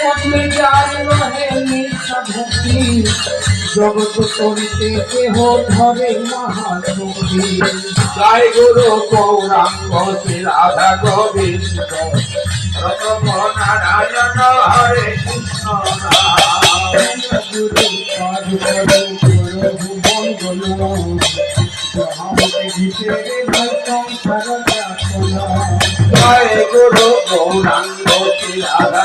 পদ্মে যার রহে নিশা ভক্তি জগৎ করিতে কেহ ধরে মহাশক্তি জয় গুরু গৌরাঙ্গ শ্রী রাধা গোবিন্দ রতন গুরু গৌরাঙ্গ শ্রী রাধা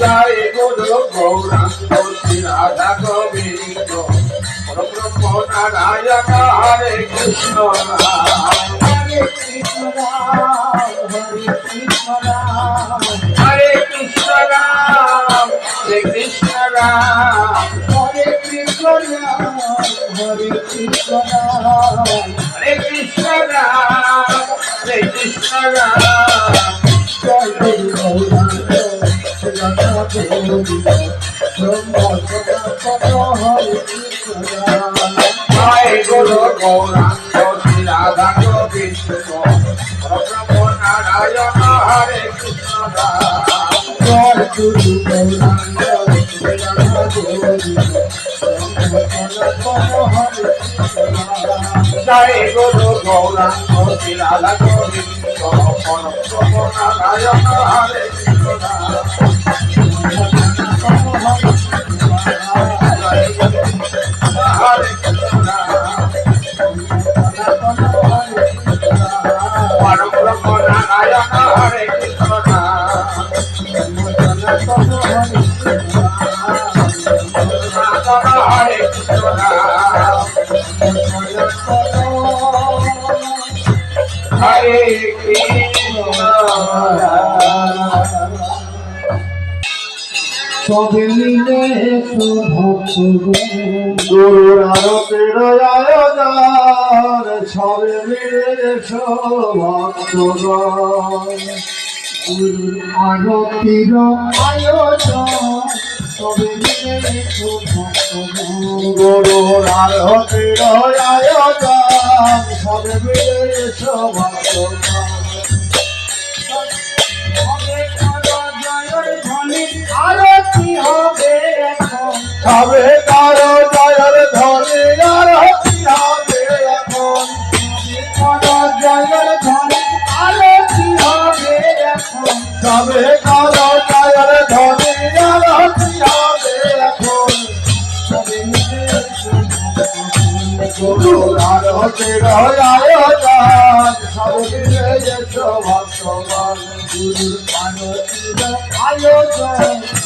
জয় গুরু গৌরাঙ্গ রাধা গোবিন্দ পরব্রহ্ম নারায়ণ হরে কৃষ্ণ। হরে কৃষ্ণ হরে কৃষ্ণ হরে কৃষ্ণ রাম হরে কৃষ্ণ রাম। জয় গোবিন্দ হরে কৃষ্ণ রাম। জয় গুরু গৌরাঙ্গ বিলালা গোবিন্দ মনোনারায়ণ হরে হরে হরে তবে মিলে গুরুর আরতির আয়োজন সবে মিলে ভক্তগণ গুরুর আরতির আয়োজন তবে মিলে গুরুর আরতির আয়োজন সবে মিলে ভক্তগণ হবে এখন। হবে কারও জয়ের ধরে আর কি হবে এখন। কারও জয়ের ধরে আর কি হবে এখন। হবে কারও জয়ের ধরে আর আয়োজন।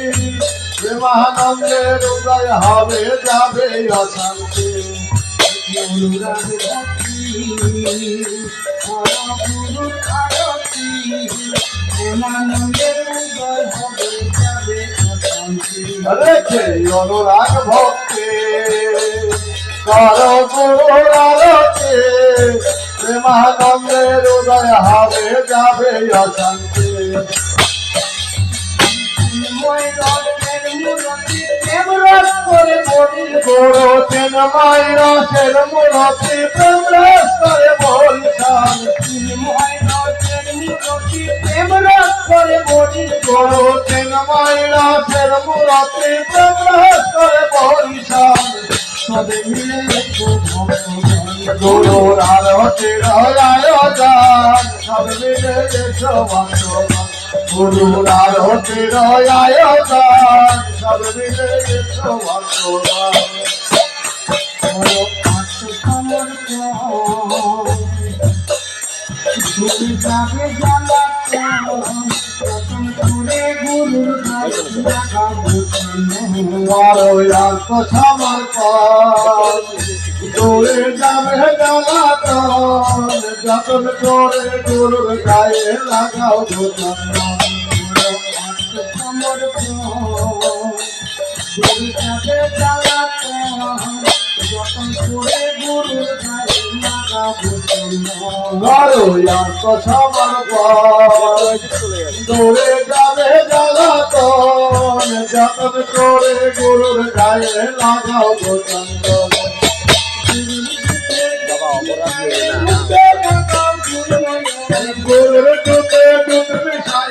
প্রেমানন্দের উদয় হবে, যাবে অশান্তি। অনুরাগ ভক্তি গুরুর আরতি। প্রেমানন্দের উদয় হবে, যাবে ও শান্তি রেখে অশান্তি। মনির করছেন মাইনাসের মূরতি প্রেমরাস করে বলতাম মাইনাসের মূরতি প্রেমরাস করে মনির করছেন মাইনাসের মূরতি প্রেমরাস করে বলতাম সবে মিলে গুরুর আলোটির আয়োজন সব মিলে এসো ভক্তগণ আত্ম সমর্পণ দৌড়ে যাবে জ্বালাতন যতন করে গুরুর গায়ে লাগাও ধরো আত্ম সমর্পণ দৌড়ে যাবে জ্বালাতন যতন করে গুরুর গায়ে লাগাও চন্দন গুরুর টুকে টুক মিশায়ে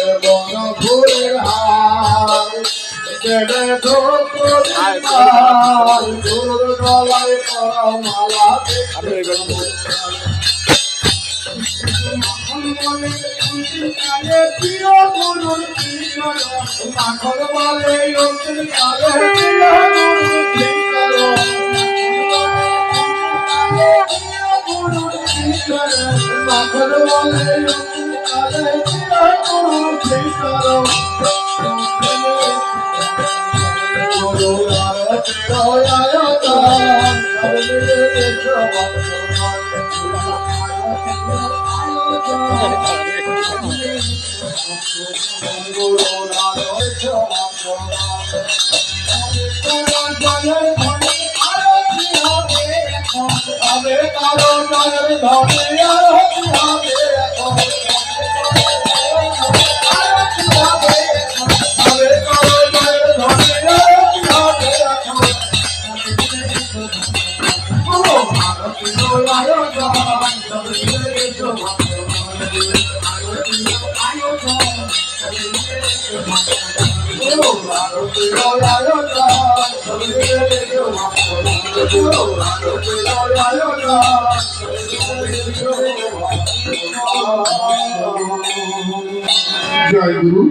কেড়ে ধূপ পরিবার গুরুর গলায় পড়াও মালা প্রিয় গুরুর মাখন বলে মাখন বলে এসো জয় গুরু।